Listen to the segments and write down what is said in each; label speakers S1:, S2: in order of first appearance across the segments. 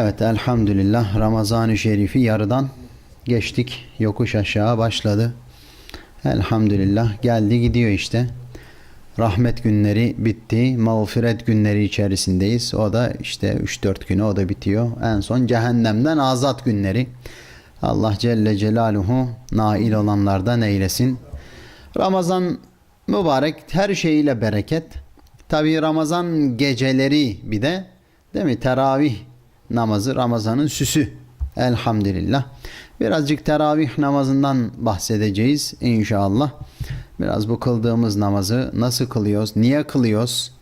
S1: Evet elhamdülillah Ramazan-ı Şerif'i yarıdan geçtik. Yokuş aşağı başladı. Elhamdülillah geldi gidiyor işte. Rahmet günleri bitti. Mağfiret günleri içerisindeyiz. O da işte 3-4 günü o da bitiyor. En son cehennemden azat günleri. Allah Celle Celaluhu nail olanlardan eylesin. Ramazan mübarek her şeyiyle bereket. Tabi Ramazan geceleri bir de değil mi? Teravih namazı Ramazan'ın süsü. Elhamdülillah. Birazcık teravih namazından bahsedeceğiz inşallah. Biraz bu kıldığımız namazı nasıl kılıyoruz, niye kılıyoruz?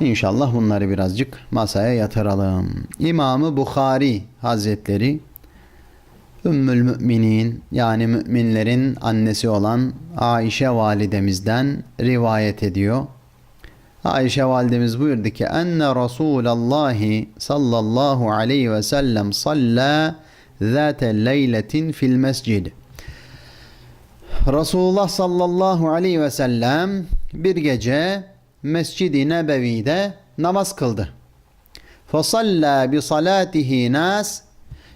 S1: İnşallah bunları birazcık masaya yatıralım. İmamı Bukhari Hazretleri Ümmül Müminin yani müminlerin annesi olan Ayşe validemizden rivayet ediyor. Ayşe validemiz buyurdu ki enne Resulallah sallallahu aleyhi ve sellem salla zate leyletin fil mescid. Resulullah sallallahu aleyhi ve sellem bir gece Mescid-i Nebevi'de namaz kıldı. Fasalla bi salatihi nas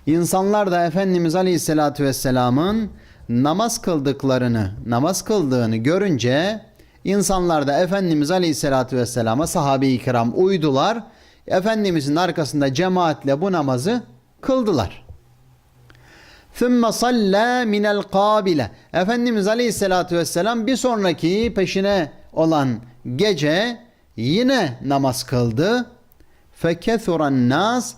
S1: İnsanlar da Efendimiz Aleyhisselatü Vesselam'ın namaz kıldıklarını, namaz kıldığını görünce insanlar da Efendimiz Aleyhisselatü Vesselam'a sahabe-i kiram uydular. Efendimizin arkasında cemaatle bu namazı kıldılar. ثُمَّ صَلَّى مِنَ الْقَابِلَ Efendimiz Aleyhisselatü Vesselam bir sonraki peşine olan gece yine namaz kıldı. فَكَثُرَ النَّاسِ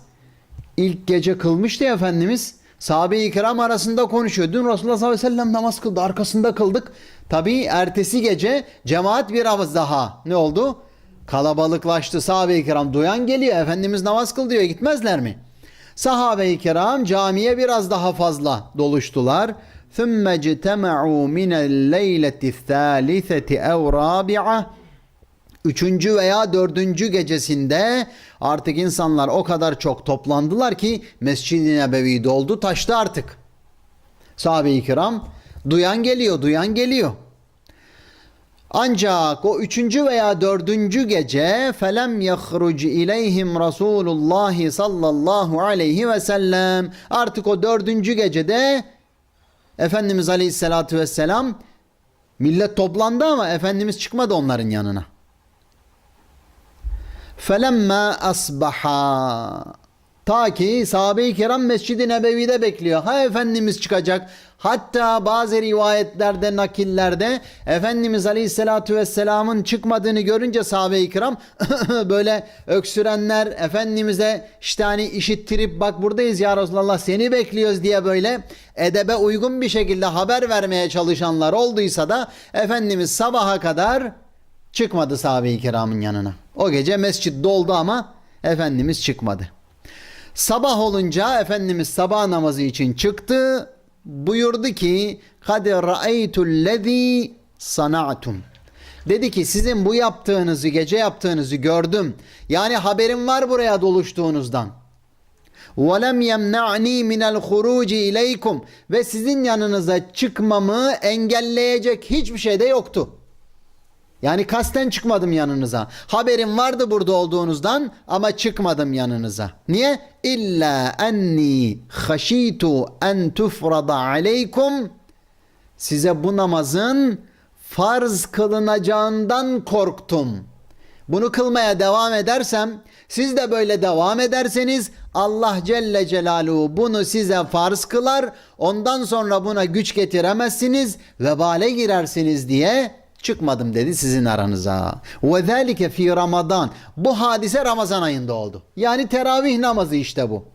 S1: İlk gece kılmıştı ya Efendimiz. Sahabe-i kiram arasında konuşuyor. Dün Resulullah sallallahu aleyhi ve sellem namaz kıldı. Arkasında kıldık. Tabi ertesi gece cemaat bir avız daha. Ne oldu? Kalabalıklaştı sahabe-i kiram. Duyan geliyor. Efendimiz namaz kıl diyor. Gitmezler mi? Sahabe-i kiram camiye biraz daha fazla doluştular. ثُمَّ اجْتَمَعُوا مِنَ اللَّيْلَةِ الثَّالِثَةِ اَوْ رَابِعَةِ Üçüncü veya dördüncü gecesinde artık insanlar o kadar çok toplandılar ki Mescid-i Nebevi doldu taştı artık. Sahabe-i kiram duyan geliyor duyan geliyor. Ancak o üçüncü veya dördüncü gece felem yahruc ileyhim Resulullah sallallahu aleyhi ve sellem artık o dördüncü gecede Efendimiz aleyhissalatu vesselam millet toplandı ama Efendimiz çıkmadı onların yanına. Felemma asbaha ta ki sahabe-i kiram Mescid-i Nebevi'de bekliyor. Ha Efendimiz çıkacak. Hatta bazı rivayetlerde, nakillerde Efendimiz Aleyhisselatü Vesselam'ın çıkmadığını görünce sahabe-i kiram böyle öksürenler Efendimiz'e işte hani işittirip bak buradayız ya Resulallah seni bekliyoruz diye böyle edebe uygun bir şekilde haber vermeye çalışanlar olduysa da Efendimiz sabaha kadar çıkmadı sahabe-i kiramın yanına. O gece mescit doldu ama Efendimiz çıkmadı. Sabah olunca Efendimiz sabah namazı için çıktı. Buyurdu ki kad ra'eytullezî sana'tum. Dedi ki sizin bu yaptığınızı gece yaptığınızı gördüm. Yani haberim var buraya doluştuğunuzdan. وَلَمْ يَمْنَعْنِي مِنَ الْخُرُوجِ اِلَيْكُمْ Ve sizin yanınıza çıkmamı engelleyecek hiçbir şey de yoktu. Yani kasten çıkmadım yanınıza. Haberim vardı burada olduğunuzdan ama çıkmadım yanınıza. Niye? İlla enni haşitu en tufrada aleykum size bu namazın farz kılınacağından korktum. Bunu kılmaya devam edersem siz de böyle devam ederseniz Allah Celle Celaluhu bunu size farz kılar. Ondan sonra buna güç getiremezsiniz. Vebale girersiniz diye çıkmadım dedi sizin aranıza. Ve zalike fi Ramazan. Bu hadise Ramazan ayında oldu. Yani teravih namazı işte bu.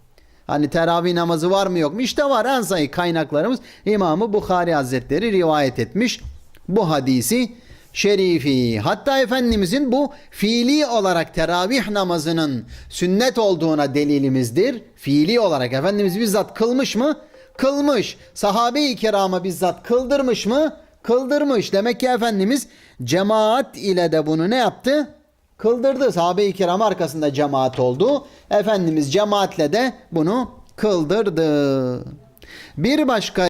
S1: Hani teravih namazı var mı yok mu? İşte var en sayı kaynaklarımız İmamı Bukhari Hazretleri rivayet etmiş bu hadisi şerifi. Hatta Efendimizin bu fiili olarak teravih namazının sünnet olduğuna delilimizdir. Fiili olarak Efendimiz bizzat kılmış mı? Kılmış. Sahabe-i kirama bizzat kıldırmış mı? Kıldırmış. Demek ki Efendimiz cemaat ile de bunu ne yaptı? Kıldırdı. Sahabe-i kiram arkasında cemaat oldu. Efendimiz cemaatle de bunu kıldırdı. Bir başka